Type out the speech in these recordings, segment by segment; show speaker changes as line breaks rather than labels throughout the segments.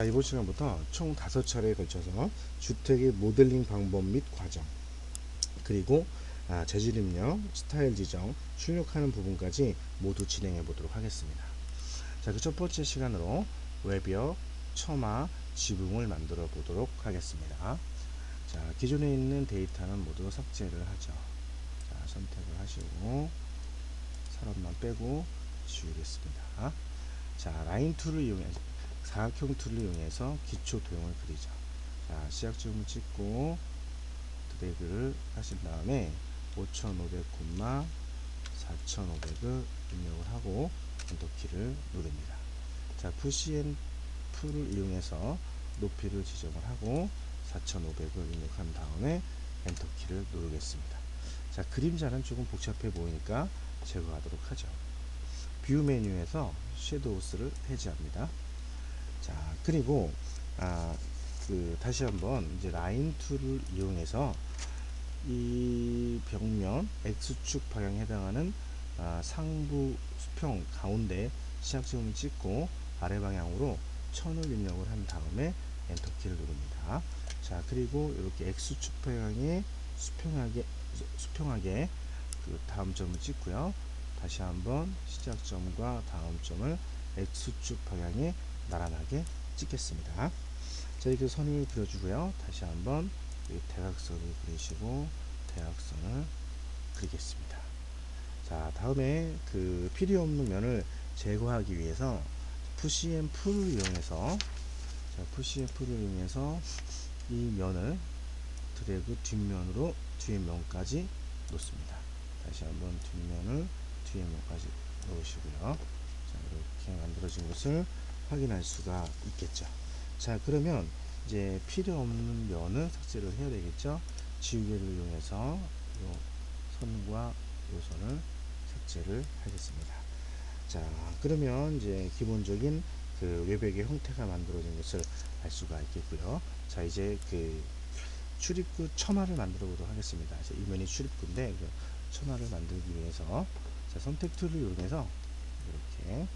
자, 이번 시간부터 총 다섯 차례에 걸쳐서 주택의 모델링 방법 및 과정 그리고 아, 재질 입력, 스타일 지정, 출력하는 부분까지 모두 진행해 보도록 하겠습니다. 자, 그 첫 번째 시간으로 외벽, 처마, 지붕을 만들어 보도록 하겠습니다. 자, 기존에 있는 데이터는 모두 삭제를 하죠. 자, 선택을 하시고 사람만 빼고 지우겠습니다. 자, 라인 툴을 이용해 사각형 툴을 이용해서 기초 도형을 그리죠. 자, 시작점을 찍고 드래그를 하신 다음에 5500, 4500을 입력을 하고 엔터키를 누릅니다. 자, 푸시 앤 풀을 이용해서 높이를 지정을 하고 4500을 입력한 다음에 엔터키를 누르겠습니다. 자, 그림자는 조금 복잡해 보이니까 제거하도록 하죠. 뷰 메뉴에서 섀도우스를 해제합니다. 자, 그리고 아, 그 다시 한번 이제 라인 툴을 이용해서 이 벽면 X축 방향에 해당하는 아, 상부 수평 가운데 시작점을 찍고 아래 방향으로 천을 입력을 한 다음에 엔터키를 누릅니다. 자, 그리고 이렇게 X축 방향에 수평하게 수- 수평하게 그 다음 점을 찍고요. 다시 한번 시작점과 다음 점을 X축 방향에 나란하게 찍겠습니다. 자, 이렇게 선을 그려주고요. 다시 한번 이 대각선을 그리시고 대각선을 그리겠습니다. 자, 다음에 그 필요 없는 면을 제거하기 위해서 푸시 앤 풀을 이용해서 자, 푸시 앤 풀을 이용해서 이 면을 드래그 뒷면으로 뒤에 면까지 놓습니다. 다시 한번 뒷면을 뒤에 면까지 놓으시고요. 자, 이렇게 만들어진 것을 확인할 수가 있겠죠. 자, 그러면 이제 필요 없는 면은 삭제를 해야 되겠죠. 지우개를 이용해서 요 선과 요 선을 삭제를 하겠습니다. 자, 그러면 이제 기본적인 그 외벽의 형태가 만들어진 것을 알 수가 있겠고요. 자, 이제 그 출입구 처마를 만들어 보도록 하겠습니다. 이 면이 출입구인데 그 처마를 만들기 위해서 자, 선택 툴을 이용해서 이렇게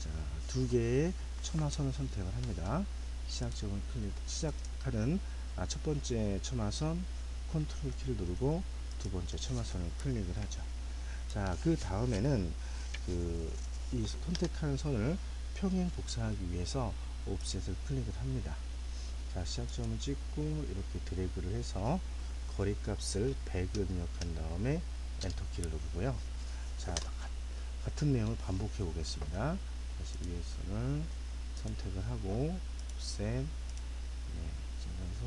자, 두 개의 처마선을 선택을 합니다. 시작점을 클릭, 시작하는 아, 첫 번째 처마선 컨트롤 키를 누르고 두 번째 처마선을 클릭을 하죠. 자, 그 다음에는 그 이 선택한 선을 평행 복사하기 위해서 옵셋을 클릭을 합니다. 자, 시작점을 찍고 이렇게 드래그를 해서 거리 값을 100을 입력한 다음에 엔터키를 누르고요. 자, 같은 내용을 반복해 보겠습니다. 다시 선을 선택을 하고 옵셋 네, 찍어서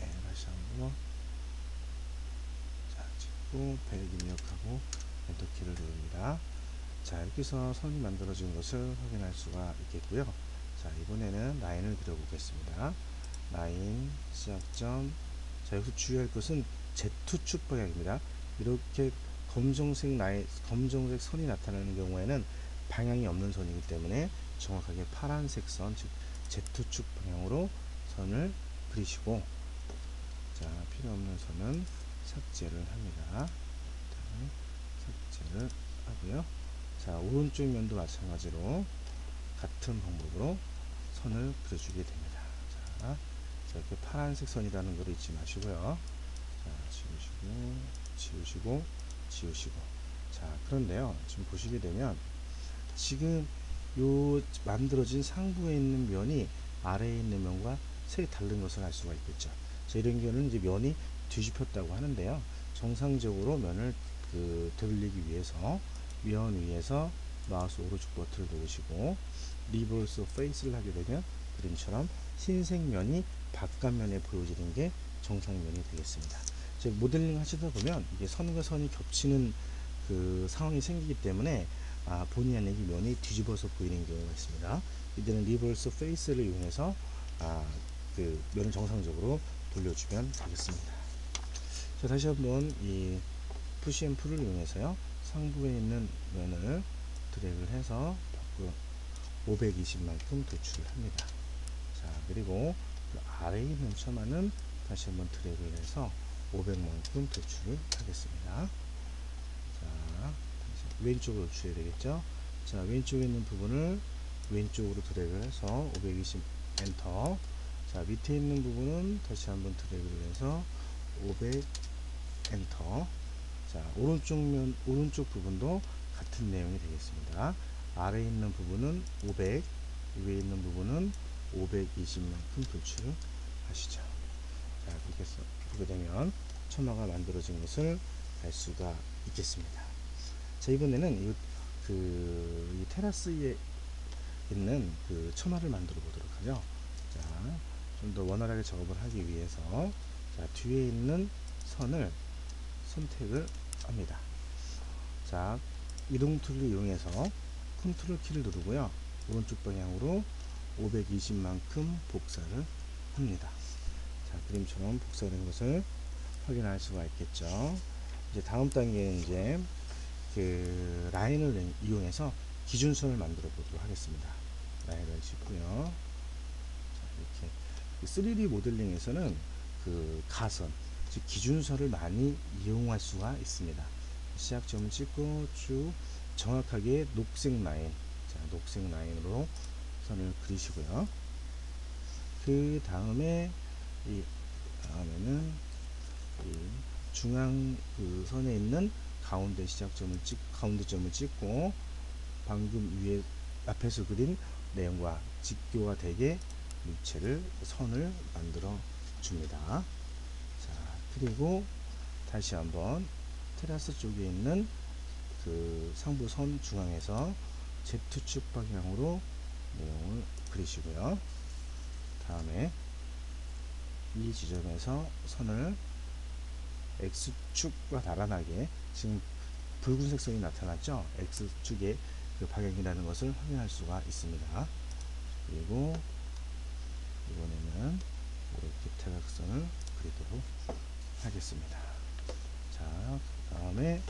네, 다시 한번 자, 찍고 100 입력하고 엔터키를 누릅니다. 자, 해서 선이 만들어진 것을 확인할 수가 있겠고요. 자, 이번에는 라인을 그려보겠습니다. 라인, 시작점. 자, 여기서 주의할 것은 Z축 방향입니다. 이렇게 검정색 라인, 검정색 선이 나타나는 경우에는 방향이 없는 선이기 때문에 정확하게 파란색 선, 즉 Z축 방향으로 선을 그리시고 자, 필요 없는 선은 삭제를 합니다. 삭제를 하고요. 자, 오른쪽 면도 마찬가지로 같은 방법으로 선을 그려주게 됩니다. 자, 자, 이렇게 파란색 선이라는 걸 잊지 마시고요. 자, 지우시고, 지우시고, 지우시고. 자, 그런데요. 지금 보시게 되면 지금 요 만들어진 상부에 있는 면이 아래에 있는 면과 색이 다른 것을 알 수가 있겠죠. 자, 이런 경우는 이제 면이 뒤집혔다고 하는데요. 정상적으로 면을 그 돌리기 위해서 면 위에서 마우스 오른쪽 버튼을 누르시고 리버스 페이스를 하게 되면 그림처럼 흰색 면이 바깥면에 보여지는 게 정상면이 되겠습니다. 즉 모델링 하시다 보면 이게 선과 선이 겹치는 그 상황이 생기기 때문에 아, 본의 아니게 면이 뒤집어서 보이는 경우가 있습니다. 이때는 리버스 페이스를 이용해서 아, 그 면을 정상적으로 돌려주면 되겠습니다. 자, 다시 한번 이 푸시 앤 풀을 이용해서요. 상부에 있는 면을 드래그를 해서 밖으로 520만큼 도출을 합니다. 자, 그리고 그 아래에 있는 처마는 다시 한번 드래그를 해서 500만큼 도출을 하겠습니다. 자, 왼쪽으로 줄여야 되겠죠. 자, 왼쪽에 있는 부분을 왼쪽으로 드래그를 해서 520 엔터. 자, 밑에 있는 부분은 다시 한번 드래그를 해서 500 엔터. 자, 오른쪽 면 오른쪽 부분도 같은 내용이 되겠습니다. 아래에 있는 부분은 500, 위에 있는 부분은 520만큼 도출하시죠. 자, 그렇게 해서 보게 되면 처마가 만들어진 것을 알 수가 있겠습니다. 자, 이번에는 이, 그, 이 테라스에 있는 그 처마를 만들어 보도록 하죠. 자, 좀 더 원활하게 작업을 하기 위해서 자, 뒤에 있는 선을 선택을 합니다. 자, 이동 툴을 이용해서 컨트롤 키를 누르고요. 오른쪽 방향으로 520만큼 복사를 합니다. 자, 그림처럼 복사된 것을 확인할 수가 있겠죠. 이제 다음 단계는 이제 그 라인을 이용해서 기준선을 만들어 보도록 하겠습니다. 라인을 짚고요. 자, 이렇게 3D 모델링에서는 그 가선, 즉 기준선을 많이 이용할 수가 있습니다. 시작점을 찍고 쭉 정확하게 녹색 라인, 자, 녹색 라인으로 선을 그리시고요. 그 다음에 이 다음에는 이 중앙 그 선에 있는 가운데 시작점을 찍 가운데 점을 찍고 방금 위에 앞에서 그린 내용과 직교가 되게 물체를 선을 만들어 줍니다. 자 그리고 다시 한번 테라스 쪽에 있는 그 상부 선 중앙에서 Z축 방향으로 내용을 그리시고요. 다음에 이 지점에서 선을 X축과 달아나게 지금 붉은색 선이 나타났죠? X축의 그 방향이라는 것을 확인할 수가 있습니다. 그리고 이번에는 이렇게 태각선을 그리도록 하겠습니다. 자, 그 다음에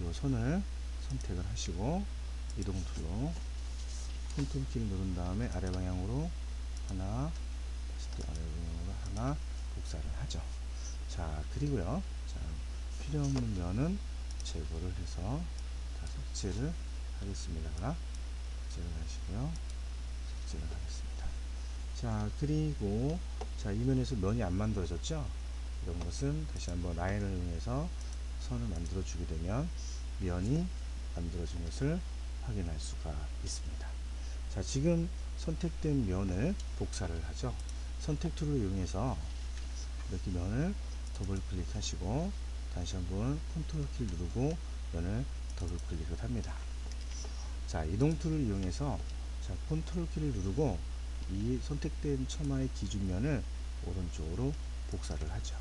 이 선을 선택을 하시고 이동 툴로 컨트롤 키를 누른 다음에 아래 방향으로 하나 다시 또 아래 방향으로 하나 복사를 하죠. 자 그리고요. 자 필요 없는 면은 제거를 해서 다 삭제를 하겠습니다. 삭제를 하시고요. 삭제를 하겠습니다. 자 그리고 자 이 면에서 면이 안 만들어졌죠? 이런 것은 다시 한번 라인을 이용해서 선을 만들어 주게 되면 면이 만들어진 것을 확인할 수가 있습니다. 자, 지금 선택된 면을 복사를 하죠. 선택 툴을 이용해서 이렇게 면을 더블 클릭하시고 다시 한번 컨트롤 키를 누르고 면을 더블 클릭을 합니다. 자, 이동 툴을 이용해서 자, 컨트롤 키를 누르고 이 선택된 처마의 기준면을 오른쪽으로 복사를 하죠.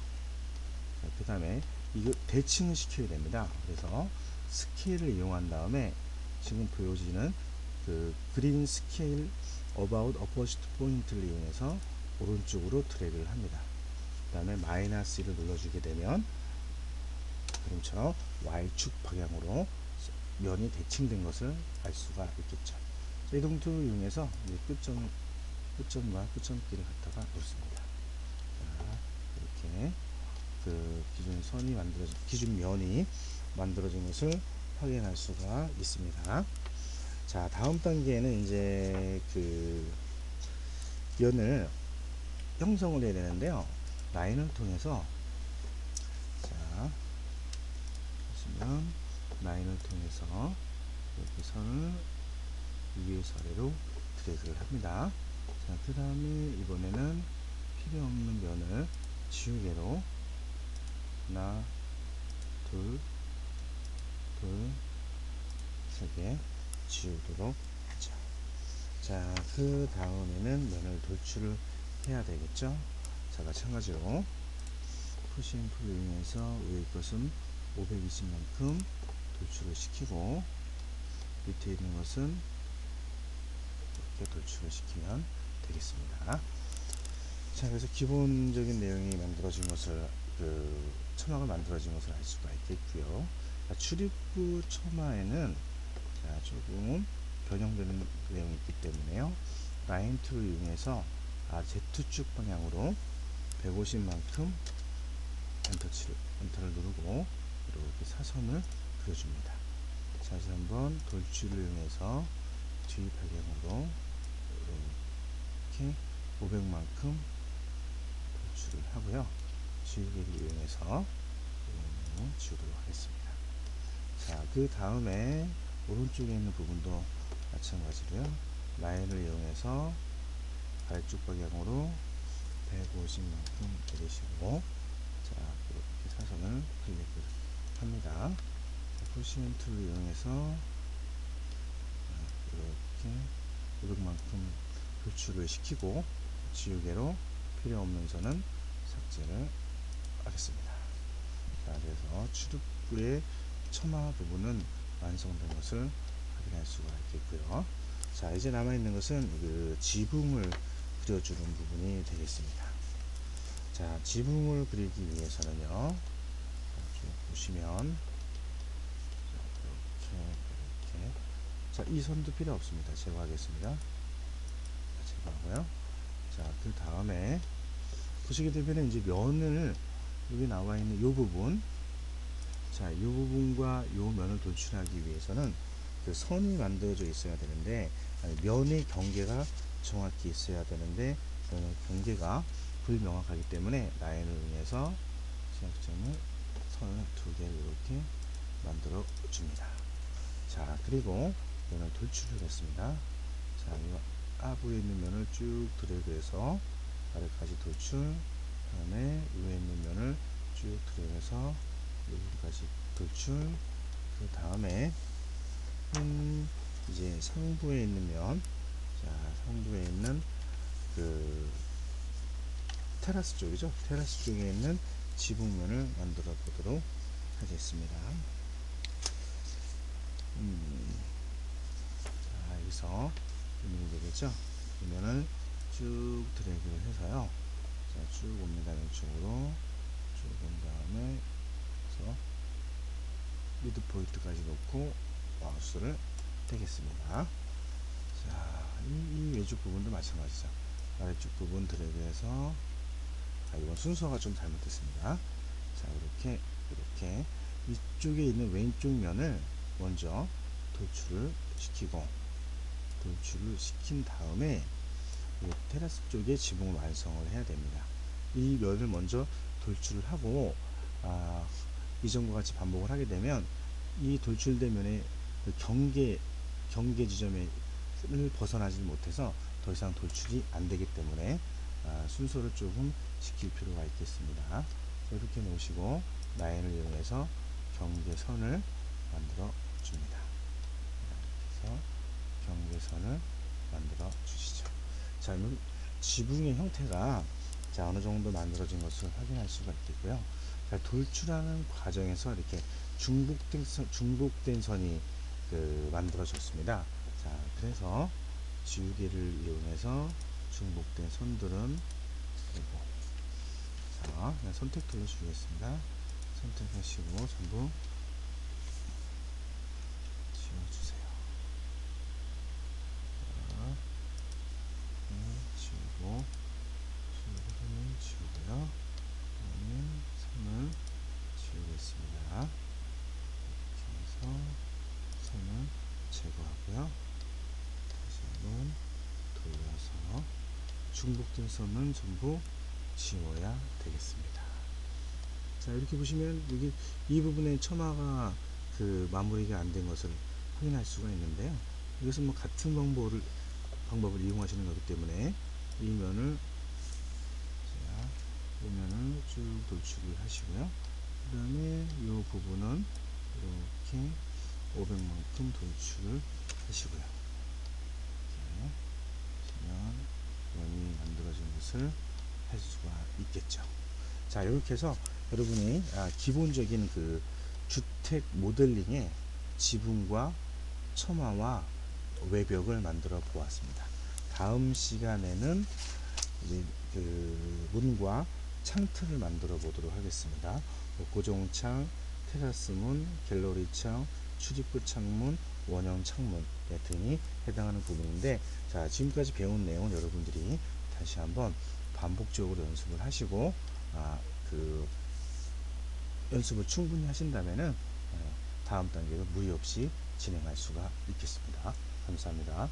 그 다음에 이거 대칭을 시켜야 됩니다. 그래서 스케일을 이용한 다음에 지금 보여지는 그 그린 스케일 about opposite 포인트를 이용해서 오른쪽으로 드래그를 합니다. 그 다음에 마이너스 1을 눌러주게 되면 그림처럼 Y축 방향으로 면이 대칭된 것을 알 수가 있겠죠. 이동 툴을 이용해서 끝점, 끝점과 끝점끼를 갖다가 놓습니다. 자, 이렇게 그 기준 선이 만들어진, 기준 면이 만들어진 것을 확인할 수가 있습니다. 자, 다음 단계는 이제 그 면을 형성을 해야 되는데요. 라인을 통해서 자, 보시면 라인을 통해서 이렇게 선을 위에서 아래로 드래그를 합니다. 자, 그 다음에 이번에는 필요 없는 면을 지우개로 하나, 둘, 둘, 세 개 지우도록 하죠. 자, 그 다음에는 면을 돌출을 해야 되겠죠. 자, 마찬가지로 풀을 이용해서 위의 것은 520만큼 돌출을 시키고 밑에 있는 것은 이렇게 돌출을 시키면 되겠습니다. 자, 그래서 기본적인 내용이 만들어진 것을 그 처막을 만들어진 것을 알 수가 있겠고요. 자, 출입구 처마에는 자, 조금 변형되는 내용이 있기 때문에요. 라인 툴을 이용해서 아, Z축 방향으로 150만큼 엔터치를, 엔터를 누르고 이렇게 사선을 그려줍니다. 다시 한번 돌출을 이용해서 뒤 방향으로 이렇게 500만큼 돌출을 하고요. 지우개를 이용해서 음, 지우도록 하겠습니다. 자, 그 다음에 오른쪽에 있는 부분도 마찬가지로요. 라인을 이용해서 아래쪽 방향으로 150만큼 내리시고 자, 이렇게 사선을 클릭을 합니다. 푸시맨 툴을 이용해서 이렇게 500만큼 표출을 시키고 지우개로 필요 없는 선은 삭제를 하겠습니다. 자, 그래서 출입구의 처마 부분은 완성된 것을 확인할 수가 있겠고요. 자, 이제 남아있는 것은 그 지붕을 그려주는 부분이 되겠습니다. 자, 지붕을 그리기 위해서는요. 보시면 자, 이렇게 이렇게 자, 이 선도 필요 없습니다. 제거하겠습니다. 제거하고요. 자, 그 다음에 보시게 되면 이제 면을 여기 나와 있는 이 부분 자, 이 부분과 이 면을 돌출하기 위해서는 그 선이 만들어져 있어야 되는데 면의 경계가 정확히 있어야 되는데 면의 경계가 불명확하기 때문에 라인을 이용해서 시작점을 선을 두 개를 이렇게 만들어 줍니다. 자, 그리고 면을 돌출을 했습니다. 자, 이 하부에 있는 면을 쭉 드래그해서 아래까지 돌출, 다음에 위에 있는 면을 쭉 드래그해서 여기까지 돌출, 그 다음에 음, 이제 상부에 있는 면, 자, 상부에 있는 그 테라스 쪽이죠. 테라스 쪽에 있는 지붕면을 만들어 보도록 하겠습니다. 음, 자, 여기서 이면 되겠죠. 이면을 쭉 드래그를 해서요. 자, 쭉 옵니다. 왼쪽으로 쭉 온 다음에 그래서 미드 포인트까지 놓고 마우스를 대겠습니다. 자, 이, 이 외쪽 부분도 마찬가지죠. 아래쪽 부분 드래그해서 아, 이건 순서가 좀 잘못됐습니다. 자, 이렇게 이렇게 이쪽에 있는 왼쪽 면을 먼저 돌출을 시키고 돌출을 시킨 다음에 이 테라스 쪽에 지붕을 완성을 해야 됩니다. 이 면을 먼저 돌출을 하고 아, 이전과 같이 반복을 하게 되면 이 돌출된 면의 그 경계 경계 지점 을 벗어나지 못해서 더 이상 돌출이 안 되기 때문에 아, 순서를 조금 지킬 필요가 있겠습니다. 이렇게 놓으시고 라인을 이용해서 경계선을 만들어 줍니다. 그래서 경계선을 만들어 주시죠. 자, 그러면 지붕의 형태가 자, 어느 정도 만들어진 것을 확인할 수가 있겠고요. 자, 돌출하는 과정에서 이렇게 중복된, 선, 중복된 선이 그 만들어졌습니다. 자, 그래서 지우개를 이용해서 중복된 선들은 그리고 자, 선택 눌러주겠습니다. 선택하시고 전부 지워주세요. 자, 네, 지우고 지우고 선을 지우고요. 그다음에 선을 지우겠습니다. 이렇게 해서 선을 제거하고요. 다시 한번 돌려서 중복된 선은 전부 지워야 되겠습니다. 자 이렇게 보시면 여기 이 부분에 처마가 그 마무리가 안 된 것을 확인할 수가 있는데요. 이것은 뭐 같은 방법을 방법을 이용하시는 거기 때문에 이 면을 자, 이 면을 쭉 돌출을 하시고요. 그 다음에 이 부분은 이렇게 500만큼 돌출을 하시고요. 이렇게 하시면 면이 만들어진 것을 할 수가 있겠죠. 자, 이렇게 해서 여러분이 아, 기본적인 그 주택 모델링의 지붕과 처마와 외벽을 만들어 보았습니다. 다음 시간에는 이제 그 문과 창틀을 만들어 보도록 하겠습니다. 뭐 고정창, 테라스문, 갤러리창, 출입구 창문, 원형 창문 네, 등이 해당하는 부분인데 자 지금까지 배운 내용 여러분들이 다시 한번 반복적으로 연습을 하시고 아, 그 연습을 충분히 하신다면은 어, 다음 단계로 무리 없이 진행할 수가 있겠습니다. 감사합니다.